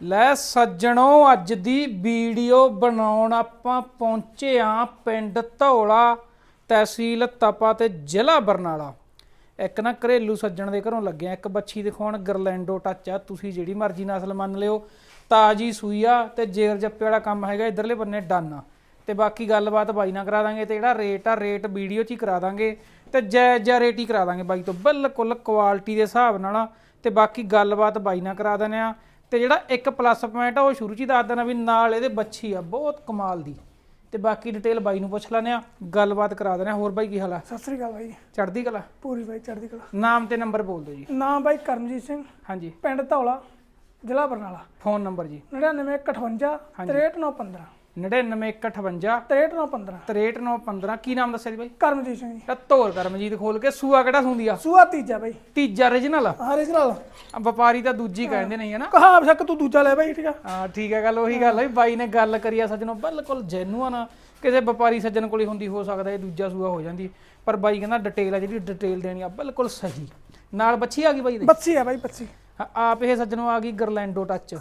ਲੈ ਸੱਜਣੋ, ਅੱਜ ਦੀ ਵੀਡੀਓ ਬਣਾਉਣ ਆਪਾਂ ਪਹੁੰਚੇ ਆ ਪਿੰਡ ਧੌਲਾ ਤਹਿਸੀਲ ਤਪਾ ਤੇ ਜ਼ਿਲ੍ਹਾ ਬਰਨਾਲਾ। ਇੱਕ ਨਾ ਘਰੇਲੂ ਸੱਜਣ ਦੇ ਘਰੋਂ ਲੱਗਿਆ, ਇੱਕ ਬੱਚੀ ਦਿਖਾਉਣ, ਗਰਲੈਂਡੋ ਟੱਚ ਆ, ਤੁਸੀਂ ਜਿਹੜੀ ਮਰਜ਼ੀ ਨਸਲ ਮੰਨ ਲਿਓ, ਤਾਜੀ ਸੂਈ ਆ ਤੇ ਜੇਰ ਜੱਪੇ ਵਾਲਾ ਕੰਮ ਹੈਗਾ, ਇਧਰਲੇ ਬੰਨੇ ਡਨ ਆ। ਤੇ ਬਾਕੀ ਗੱਲਬਾਤ ਬਾਈ ਨਾਲ ਕਰਾ ਦਾਂਗੇ ਤੇ ਜਿਹੜਾ ਰੇਟ ਆ ਰੇਟ ਵੀਡੀਓ 'ਚ ਹੀ ਕਰਾ ਦਾਂਗੇ ਤੇ ਜੈ ਜੈ ਰੇਟ ਹੀ ਕਰਾ ਦਾਂਗੇ ਬਾਈ ਤੋਂ, ਬਿਲਕੁਲ ਕੁਆਲਿਟੀ ਦੇ ਹਿਸਾਬ ਨਾਲ। ਆ ਤੇ ਬਾਕੀ ਗੱਲਬਾਤ ਬਾਈ ਨਾਲ ਕਰਾ ਦਿੰਦੇ ਆ ਤੇ ਜਿਹੜਾ ਇੱਕ ਪਲੱਸ ਪੁਆਇੰਟ ਆ ਉਹ ਸ਼ੁਰੂ 'ਚ ਹੀ ਦੱਸ ਦੇਣਾ ਵੀ ਨਾਲ ਇਹਦੇ ਬੱਚੀ ਆ ਬਹੁਤ ਕਮਾਲ ਦੀ। ਤੇ ਬਾਕੀ ਡਿਟੇਲ ਬਾਈ ਨੂੰ ਪੁੱਛ ਲੈਂਦੇ ਆ ਗੱਲਬਾਤ ਕਰਾ ਦਿੰਦੇ ਆ। ਹੋਰ ਬਾਈ ਕੀ ਹਾਲ ਆ? ਸਤਿ ਸ੍ਰੀ ਅਕਾਲ ਬਾਈ। ਚੜ੍ਹਦੀ ਕਲਾ? ਪੂਰੀ ਬਾਈ ਚੜ੍ਹਦੀ ਕਲਾ। ਨਾਮ ਤੇ ਨੰਬਰ ਬੋਲ ਦਿਓ ਜੀ। ਨਾਮ ਬਾਈ ਕਰਮਜੀਤ ਸਿੰਘ। ਹਾਂਜੀ। ਪਿੰਡ ਧੌਲਾ ਜ਼ਿਲ੍ਹਾ ਬਰਨਾਲਾ। ਫੋਨ ਨੰਬਰ ਜੀ। 9958 63915 99158 63915 63915 ਕੀ ਨਾਮ ਦੱਸਿਆ ਜੀ ਬਾਈ? ਕਰਮਜੀਤ ਸਿੰਘ ਜੀ। ਇਹ ਧੋਰ ਕਰਮਜੀਤ ਖੋਲ ਕੇ ਸੂਆ ਕਿਹੜਾ ਸੁੰਦੀ ਆ? ਸੂਆ ਤੀਜਾ ਬਾਈ। ਤੀਜਾ origignal ਆ? ਹਾਂ ਰਿਜਨਲ ਆ। ਵਪਾਰੀ ਤਾਂ ਦੂਜੀ ਕਹਿੰਦੇ ਨਹੀਂ ਹੈ ਨਾ ਕਹਾ ਬਸ਼ੱਕ ਤੂੰ ਦੂਜਾ ਲੈ ਬਾਈ ਠੀਕ ਆ। ਹਾਂ ਠੀਕ ਹੈ ਗੱਲ ਉਹੀ ਗੱਲ ਹੈ ਵੀ ਬਾਈ ਨੇ ਗੱਲ ਕਰੀ ਆ ਸੱਜਣੋ ਬਿਲਕੁਲ ਜੈਨੂਅਨ ਕਿਸੇ ਵਪਾਰੀ ਸੱਜਣ ਕੋਲੇ ਹੁੰਦੀ ਹੋ ਸਕਦਾ ਇਹ ਦੂਜਾ ਸੂਆ ਹੋ ਜਾਂਦੀ। ਪਰ ਬਾਈ ਕਹਿੰਦਾ ਡਿਟੇਲ ਆ ਜਿਹੜੀ ਡਿਟੇਲ ਦੇਣੀ ਆ ਬਿਲਕੁਲ ਸਹੀ। ਨਾਲ ਬੱਚੀ ਆ ਗਈ ਬਾਈ ਦੇ ਬੱਚੀ ਆ ਬਾਈ ਬੱਚੀ। ਆਪ ਇਹ ਸੱਜਣੋ ਆ ਗਈ ਗਰਲੈਂਡੋ ਟੱਚ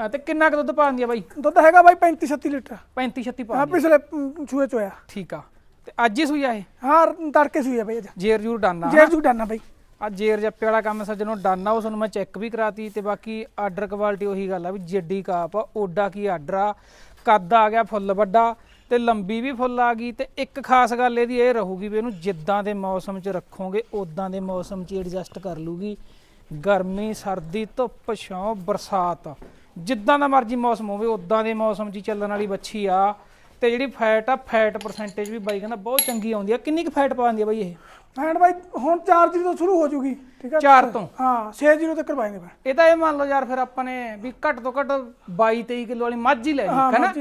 ਹਾਂ, ਤੇ ਕਿੰਨਾ ਕੁ ਦੁੱਧ ਪਾਉਂਦੀ ਆ ਬਾਈ? ਦੁੱਧ ਹੈਗਾ ਬਾਈ 35 36 ਲੀਟਰ। 35 36 ਹਾਂ ਪਾਉਂਦੀ ਆ। ਪਿਛਲੇ ਅਮ, ਸੂਏ ਚ ਹੋਇਆ। ਠੀਕ ਆ। ਤੇ ਅੱਜ ਹੀ ਸੂਈ ਆ ਇਹ? ਹਾਂ ਤੜਕੇ ਸੂਈ ਆ ਬਾਈ ਅੱਜ। ਜੇਰ ਜੂਰ ਡਾਨਾ ਜੇਰ ਜੂ ਡਾਨਾ ਬਾਈ। ਆ ਜੇਰ ਜੱਪੇ ਵਾਲਾ ਕੰਮ ਸੱਜਣੋ ਡਾਨਾ ਉਸ ਨੂੰ ਮੈਂ ਚੈੱਕ ਵੀ ਕਰਾਤੀ ਤੇ ਬਾਕੀ ਆਰਡਰ ਕੁਆਲਿਟੀ ਉਹੀ ਗੱਲ ਆ ਵੀ ਜੱਡੀ ਕਾਪ ਆ ਓਡਾ ਕੀ ਆਰਡਰ ਆ ਕੱਦ ਆ ਗਿਆ ਫੁੱਲ ਵੱਡਾ ਤੇ ਲੰਬੀ ਵੀ ਫੁੱਲ ਆ ਗਈ ਤੇ ਇੱਕ ਖਾਸ ਗੱਲ ਇਹਦੀ ਇਹ ਰਹੂਗੀ ਵੀ ਇਹਨੂੰ ਜਿੱਦਾਂ ਦੇ ਮੌਸਮ 'ਚ ਰੱਖੋਗੇ ਉਦਾਂ ਦੇ ਮੌਸਮ 'ਚ ਐਡਜਸਟ ਕਰ ਲੂਗੀ। ਗਰਮੀ ਸਰਦੀ ਧੁੱਪ ਛਾਂ ਬਰਸਾਤ। ਜਿੱਦਾਂ ਦਾ ਮਰਜ਼ੀ ਮੌਸਮ ਹੋਵੇ ਉਦਾਂ ਦੇ ਮੌਸਮ 'ਚ ਹੀ ਚੱਲਣ ਵਾਲੀ ਬੱਚੀ ਆ ਤੇ ਜਿਹੜੀ ਫੈਟ ਆ ਫੈਟ ਪਰਸੈਂਟੇਜ ਵੀ ਬਾਈ ਕਹਿੰਦਾ ਬਹੁਤ ਚੰਗੀ ਆਉਂਦੀ ਆ। ਕਿੰਨੀ ਕੁ ਫੈਟ ਪਾਉਂਦੀ ਆ ਬਾਈ ਇਹ? ਐਂਡ ਬਾਈ ਹੁਣ 4 ਜੀਰੋ ਤੋਂ ਸ਼ੁਰੂ ਹੋ ਜੂਗੀ ਠੀਕ ਆ? ਚਾਰ ਤੋਂ? ਹਾਂ 6 ਜੀਰੋ ਤੱਕ ਕਰਵਾਏਂਗੇ ਫਿਰ। ਇਹ ਤਾਂ ਇਹ ਮੰਨ ਲਓ ਯਾਰ ਫਿਰ ਆਪਾਂ ਨੇ ਵੀ ਘੱਟ ਤੋਂ ਘੱਟ 22 23 ਕਿਲੋ ਵਾਲੀ ਮੱਝ ਹੀ ਲੈ ਲਈ ਹਾਂ ਹੈਨਾ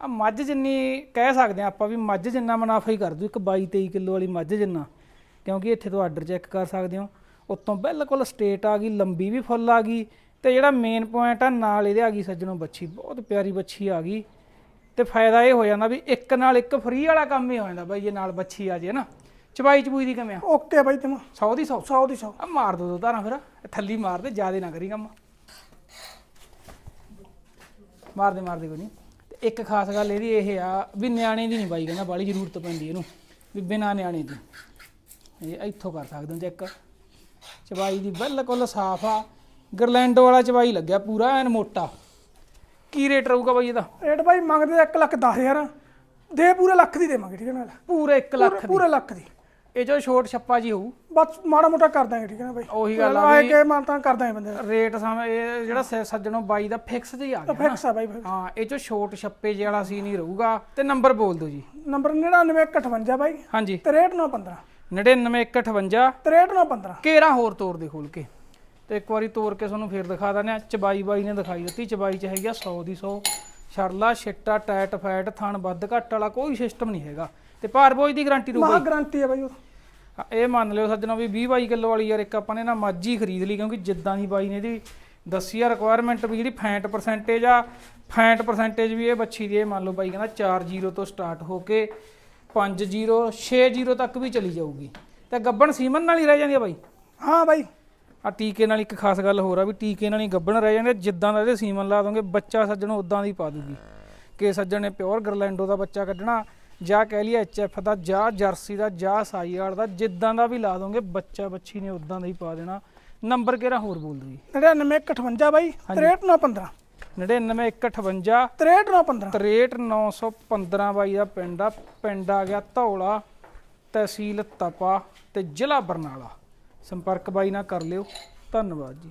ਆ ਮੱਝ ਜਿੰਨੀ ਕਹਿ ਸਕਦੇ ਆ ਆਪਾਂ ਵੀ ਮੱਝ ਜਿੰਨਾ ਮੁਨਾਫਾ ਹੀ ਕਰ ਦੂ ਇੱਕ 22 23 ਕਿਲੋ ਵਾਲੀ ਮੱਝ ਜਿੰਨਾ। ਕਿਉਂਕਿ ਇੱਥੇ ਤੋਂ ਆਰਡਰ ਚੈੱਕ ਕਰ ਸਕਦੇ ਹੋ। ਉੱਤੋਂ ਬਿਲਕੁਲ ਸਟੇਟ ਆ ਗਈ ਲੰਬੀ ਵੀ ਫੁੱਲ ਆ ਗਈ ਤੇ ਜਿਹੜਾ ਮੇਨ ਪੁਆਇੰਟ ਆ ਨਾਲ ਇਹਦੇ ਆ ਗਈ ਸੱਜਣੋਂ ਬੱਚੀ ਬਹੁਤ ਪਿਆਰੀ ਬੱਚੀ ਆ ਗਈ। ਤੇ ਫਾਇਦਾ ਇਹ ਹੋ ਜਾਂਦਾ ਵੀ ਇੱਕ ਨਾਲ ਇੱਕ ਫ੍ਰੀ ਵਾਲਾ ਕੰਮ ਹੀ ਹੋ ਜਾਂਦਾ ਬਾਈ ਜੇ ਨਾਲ ਬੱਚੀ ਆ ਜੇ ਨਾ। ਚਬਾਈ ਚਬੂਈ ਦੀ ਕਿਵੇਂ ਆ? ਓਕੇ ਬਾਈ ਤੁਮ 100 ਦੀ 100 100 ਦੀ 100 ਆ ਮਾਰ ਦੋ ਦੋ ਧਾਰਾਂ ਫਿਰ ਥੱਲੀ ਮਾਰ ਦੇ ਜਿਆਦੇ ਨਾ ਕਰੀ ਕੰਮ। ਮਾਰ ਦੇ ਮਾਰ ਦੇ ਕੋਈ ਨਹੀਂ ਤੇ ਇੱਕ ਖਾਸ ਗੱਲ ਇਹਦੀ ਇਹ ਆ ਵੀ ਨਿਆਣੇ ਦੀ ਨਹੀਂ ਬਾਈ ਕਹਿੰਦਾ ਬਾਲੀ ਜ਼ਰੂਰਤ ਪੈਂਦੀ ਇਹਨੂੰ ਵੀ ਬਿਨਾ ਨਿਆਣੇ ਦੀ। ਇਹ ਇੱਥੋਂ ਕਰ ਸਕਦੇ ਹੋ ਚੈੱਕ। ਚਬਾਈ ਦੀ ਬਿਲਕੁਲ ਸਾਫ਼ ਆ। ਗਰਲੈਂਡੋ ਵਾਲਾ ਚਬਾਈ ਲੱਗਿਆ ਪੂਰਾ ਐਨ ਮੋਟਾ। ਕੀ ਰੇਟ ਰਹੂਗਾ ਬਾਈ ਇਹਦਾ? ਰੇਟ ਬਾਈ ਮੰਗਦੇ 1 ਲੱਖ 10000 ਦੇ ਪੂਰੇ ਲੱਖ ਦੀ ਦੇਵਾਂਗੇ ਠੀਕ ਹੈ ਨਾਲ ਪੂਰੇ 1 ਲੱਖ ਦੀ। ਪੂਰੇ ਲੱਖ ਦੀ। ਇਹ ਜੋ ਛੋਟ ਛੱਪਾ ਜੀ ਹੋਊ। ਬਸ ਮਾੜਾ ਮੋਟਾ ਕਰ ਦਾਂਗੇ ਠੀਕ ਹੈ ਨਾ ਬਾਈ? ਉਹੀ ਗੱਲ ਆ ਵੀ ਕੇ ਮਾਨਤਾ ਕਰ ਦਾਂਗੇ ਬੰਦੇ ਦਾ। ਰੇਟ ਸਾਹਮਣੇ ਇਹ ਜਿਹੜਾ ਸੱਜਣੋਂ ਬਾਈ ਦਾ ਫਿਕਸ ਜਿਹਾ ਆ ਗਿਆ ਫਿਕਸ ਆ ਬਾਈ। ਹਾਂ ਇਹ ਚੋਂ ਛੋਟ ਛੱਪੇ ਜਿਹੇ ਵਾਲਾ ਸੀ ਨਹੀਂ ਰਹੂਗਾ। ਤੇ ਨੰਬਰ ਬੋਲ ਦਿਓ ਜੀ। ਨੰਬਰ 9958 ਬਾਈ। ਹਾਂਜੀ। 63915 99158 63915 ਕੇਰਾ ਹੋਰ ਤੋਰ ਦੇ ਖੋਲ ਕੇ? ਤੇ ਇੱਕ ਵਾਰੀ ਤੋਰ ਕੇ ਤੁਹਾਨੂੰ ਫੇਰ ਦਿਖਾ ਦਿੰਦੇ ਆ ਚਬਾਈ ਬਾਈ ਨੇ ਦਿਖਾਈ ਦਿੱਤੀ। ਚਬਾਈ ਚ ਹੈਗੀ ਆ 100 ਦੀ 100 ਛਰਲਾ ਛਿੱਟਾ ਟੈਟ ਫੈਟ ਥਣ ਵੱਧ ਘੱਟ ਵਾਲਾ ਕੋਈ ਸਿਸਟਮ ਨਹੀਂ ਹੈਗਾ। ਤੇ ਭਾਰ ਬੋਝ ਦੀ ਗਾਰੰਟੀ ਰਹੂਗੀ ਮਹਾ ਗਾਰੰਟੀ ਹੈ ਬਾਈ ਉਹ। ਇਹ ਮੰਨ ਲਿਓ ਸੱਜਣੋ ਵੀ 20 22 ਕਿਲੋ ਵਾਲੀ ਯਾਰ ਇੱਕ ਆਪਾਂ ਨੇ ਨਾ ਮੱਝ ਖਰੀਦ ਲਈ ਕਿਉਂਕਿ ਜਿੱਦਾਂ ਦੀ ਬਾਈ ਨੇ ਇਹਦੀ ਦੱਸੀ ਆ ਰਿਕੁਆਇਰਮੈਂਟ ਵੀ ਜਿਹੜੀ ਫੈਂਟ ਪਰਸੈਂਟੇਜ ਆ ਫੈਂਟ ਪਰਸੈਂਟੇਜ ਵੀ ਇਹ ਬੱਚੀ ਦੀ ਇਹ ਮੰਨ ਲਓ ਬਾਈ ਕਹਿੰਦਾ 4-0 ਤੋਂ ਸਟਾਰਟ ਹੋ ਕੇ 5-0 6-0 ਤੱਕ ਵੀ ਚਲੀ ਜਾਊਗੀ। ਤੇ ਗੱਬਣ ਸੀਮਨ ਨਾਲ ਹੀ ਰਹਿ ਜਾਂਦੀ ਆ ਬਾਈ? ਹਾਂ ਬਾਈ। ਆ ਟੀਕੇ ਨਾਲ ਇੱਕ ਖਾਸ ਗੱਲ ਹੋਰ ਆ ਵੀ ਟੀਕੇ ਨਾਲ ਹੀ ਗੱਬਣ ਰਹਿ ਜਾਂਦੇ ਜਿੱਦਾਂ ਦਾ ਇਹਦੇ ਸੀਮਨ ਲਾ ਦੋਗੇ ਬੱਚਾ ਸੱਜਣੋ ਉਦਾਂ ਦੀ ਪਾ ਦੂਗੀ। ਕਿ ਸੱਜਣ ਨੇ ਪਿਓਰ ਗਰਲੈਂਡੋ ਦਾ ਬੱਚਾ ਕੱਢਣਾ ਜਾਂ ਕਹਿ ਲਈ ਐਚਐਫ ਦਾ ਜਾਂ ਜਰਸੀ ਦਾ ਜਾਂ ਸਾਈਆਲ ਦਾ ਜਿੱਦਾਂ ਦਾ ਵੀ ਲਾ ਦੋਗੇ ਬੱਚਾ ਬੱਚੀ ਨੇ ਉਦਾਂ ਦਾ ਹੀ ਪਾ ਦੇਣਾ। ਨੰਬਰ ਕਿਹੜਾ ਹੋਰ ਬੋਲ ਦੂ ਜੀ 9958 ਬਾਈ 63915 99158 63915 63915 ਬਾਈ ਦਾ ਪਿੰਡ ਆ। ਪਿੰਡ ਆ ਗਿਆ ਧੌਲਾ ਤਹਿਸੀਲ ਤਪਾ ਤੇ ਜ਼ਿਲ੍ਹਾ ਬਰਨਾਲਾ। ਸੰਪਰਕ ਬਾਈ ਨਾਲ ਕਰ ਲਿਓ। ਧੰਨਵਾਦ ਜੀ।